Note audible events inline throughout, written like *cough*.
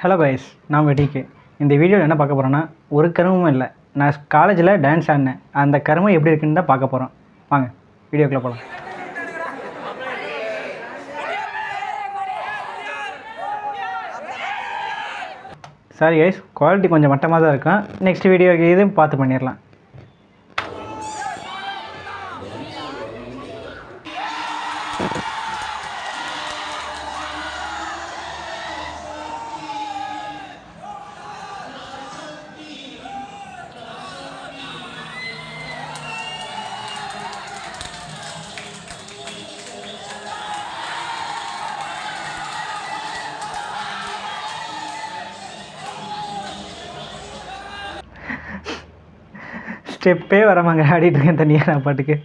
Hello guys நான் வெடிக்கு இந்த வீடியோவில் என்ன பார்க்க போகிறேன்னா ஒரு கருமமும் இல்லை. நான் காலேஜில் டான்ஸ் ஆடினேன். அந்த கருமம் எப்படி இருக்குன்னு தான் பார்க்க போகிறோம் வாங்க வீடியோக்குள்ளே போகலாம். சாரி கைஸ் குவாலிட்டி கொஞ்சம் மட்டமாக தான் இருக்கும். நெக்ஸ்ட் வீடியோக்கு இது பார்த்து பண்ணிடலாம். ஸ்டெப்பே வரமாங்க ஆடிட்டு இருக்கேன் தனியாக நான் பாட்டுக்கு.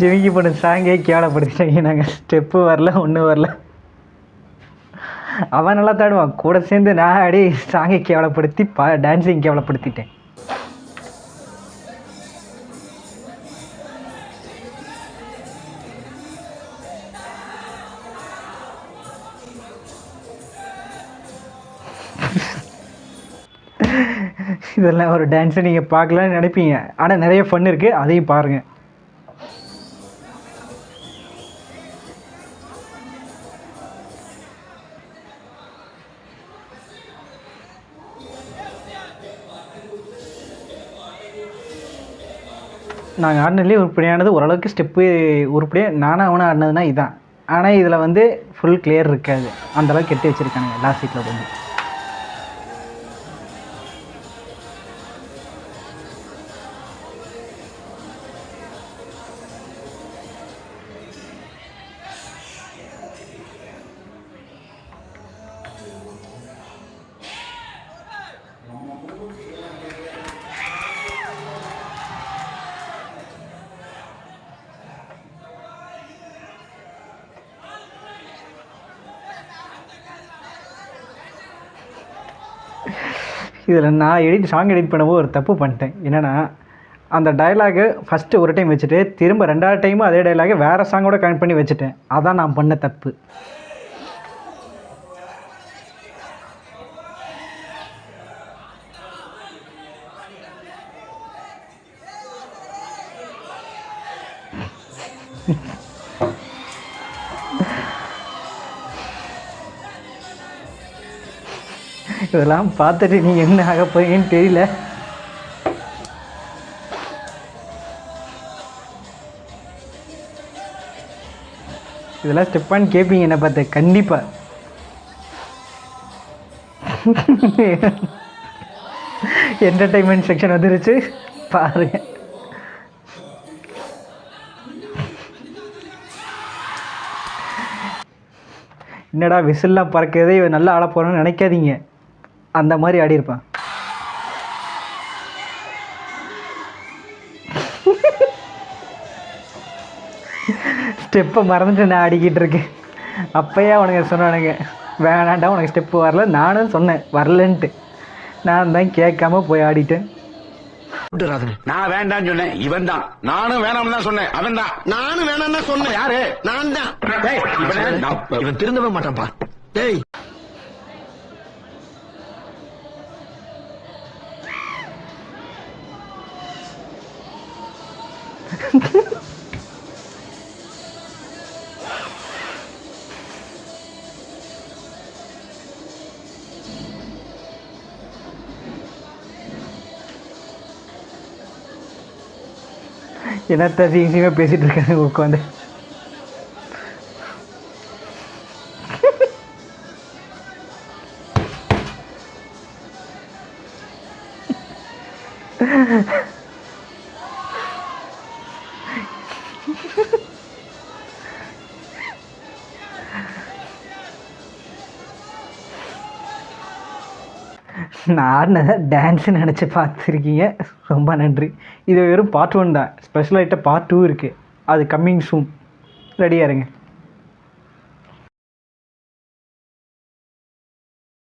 ஜிமிக்கி போன சாங்கே கேவலப்படுத்திட்டாங்க. நாங்கள் ஸ்டெப்பு வரல ஒன்றும் வரல. அவன் நல்லா தாடுவான். கூட சேர்ந்து நான் ஆடி சாங்கை கேவலப்படுத்தி பா டான்ஸிங் கேவலப்படுத்திட்டேன். இதெல்லாம் ஒரு டான்ஸை நீங்கள் பார்க்கலான்னு நினைப்பீங்க. ஆனால் நிறைய ஃபன் இருக்குது அதையும் பாருங்கள் நாங்கள் ஆடினதுலேயே உருப்படியானது ஓரளவுக்கு ஸ்டெப்பு உருப்படியாக நானும் அவனும் ஆடினதுனா இதுதான் ஆனால் இதில் வந்து ஃபுல் கிளியர் இருக்காது. அந்தளவுக்கு கெட்டி வச்சுருக்கானுங்க லாஸ்ட் சீட்டில் வந்து இதில் நான் எடிட் சாங் எடிட் பண்ணவும் ஒரு தப்பு பண்ணிட்டேன். என்னென்னா அந்த டைலாகு ஃபஸ்ட்டு ஒரு டைம் வச்சுட்டு திரும்ப ரெண்டாவது டைமும் அதே டயலாகை வேறு சாங்கோட கனெக்ட் பண்ணி வச்சுட்டேன். அதான் நான் பண்ண தப்பு. *laughs* இதெல்லாம் பார்த்துட்டு நீங்கள் என்ன ஆக போறீங்கன்னு தெரியல. இதெல்லாம் ஸ்டெப்பான்னு கேட்பீங்க என்ன பார்த்து கண்டிப்பாக என்டர்டைன்மெண்ட் செக்ஷன் வந்துருச்சு. பாருங்க என்னடா விசில்லாம் பறக்கிறதே இவன் நல்லா ஆட போகிறான்னு நினைக்காதீங்க. அந்த மாதிரி ஆடியிருப்பான் ஸ்டெப்பை மறந்துட்டு நான் ஆடிக்கிட்டு இருக்கேன். அப்போயே அவனுங்க சொன்னானுங்க வேணாண்டா உனக்கு ஸ்டெப்பு வரல. நானும் சொன்னேன் வரலன்ட்டு. நான் தான் கேட்காம போய் ஆடிட்டேன். நான் வேண்டாம்னு சொன்னேன். இவன் தான். நானும் வேணாம்னு தான் சொன்னேன். அவன் தான். நானும் வேணாம்னா சொன்னேன். யாரு? நான் தான். டேய், இவன் நான் இவன் திருந்தவே மாட்டான்ப்பா. டேய். என்னத்த சீசியமாக பேசிகிட்டு இருக்காங்க உட்காந்து நான் ஆடினதை டான்ஸுன்னு நினச்சி பார்த்துருக்கீங்க. ரொம்ப நன்றி. இது வெறும் பார்ட் ஒன் தான். ஸ்பெஷலாகிட்ட பார்ட் டூ இருக்குது அது கம்மிங் சூன் ரெடியாக இருங்க.